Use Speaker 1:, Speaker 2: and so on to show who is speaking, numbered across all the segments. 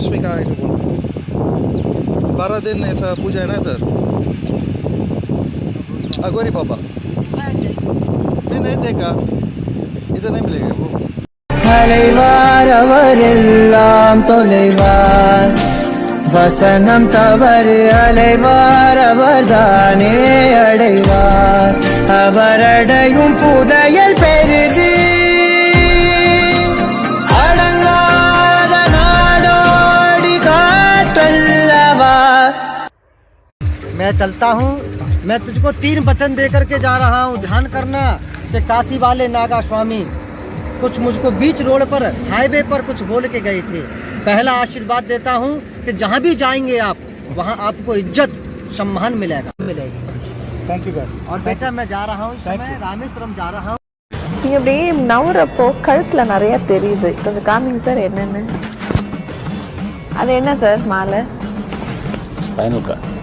Speaker 1: पांचवीं का आएगा बोलो बारह दिन ऐसा पूजा है ना इधर अगोरी बाबा नहीं नहीं देखा इधर नहीं मिलेगा वो
Speaker 2: அலைவார் அவரெல்லாம் தொலைவார் வசனம் தவறு அலைவார் அவர்தானே அடைவார் அவரடையும் புதையல்
Speaker 3: मैं चलता हूँ मैं तुझको तीन वचन दे करके जा रहा हूँ ध्यान करना कि काशी वाले नागा स्वामी कुछ मुझको बीच रोड पर हाईवे पर कुछ बोल के गए थे पहला आशीर्वाद देता हूँ कि जहाँ भी जाएंगे आप वहाँ आपको इज्जत सम्मान मिलेगा मिलेगी
Speaker 1: थैंक यू
Speaker 3: और बेटा मैं जा रहा हूँ इस समय रामेश्वरम जा रहा हूँ
Speaker 4: நீங்க அப்படியே நவுறப்போ கழுத்துல நிறைய தெரியுது கொஞ்சம் காமிங்க சார் என்னன்னு அது என்ன சார் மாலை
Speaker 5: ஸ்பைனல் கார்டு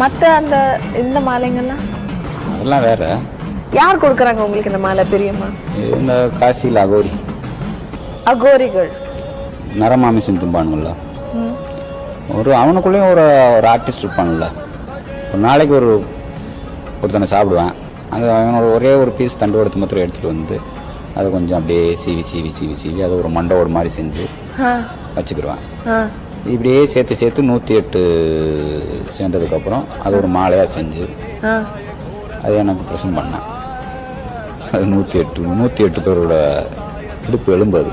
Speaker 4: மத்த அந்த இந்த மாலைங்கெல்லாம்
Speaker 5: அதெல்லாம் வேற.
Speaker 4: யார் கொடுக்குறாங்க உங்களுக்கு இந்த மாலை பெரியம்மா?
Speaker 5: இந்த காசியில் அகோரி.
Speaker 4: அகோரிகள்.
Speaker 5: நரமாமிசம் தும்பானுங்கள ஒரு அவனுக்குள்ளேயும் ஒரு ஒரு ஆர்டிஸ்ட் இருப்பான்ல ஒரு நாளைக்கு ஒரு ஒருத்தனை சாப்பிடுவேன். அது அவனோட ஒரே ஒரு பீஸ் தண்டு எடுத்து மாத்திரம் எடுத்துகிட்டு வந்து அதை கொஞ்சம் அப்படியே சீவி சீவி சீவி சீவி அதை ஒரு மண்டோடு மாதிரி செஞ்சு வச்சுக்கிடுவேன் இப்படியே சேர்த்து சேர்த்து நூற்றி எட்டு சேர்ந்ததுக்கப்புறம் அது ஒரு மாலையாக செஞ்சு அது எனக்கு ப்ரெசன்ட் பண்ணேன். அது நூற்றி எட்டு நூற்றி எட்டு பேரோட இடுப்பு எலும்பு அது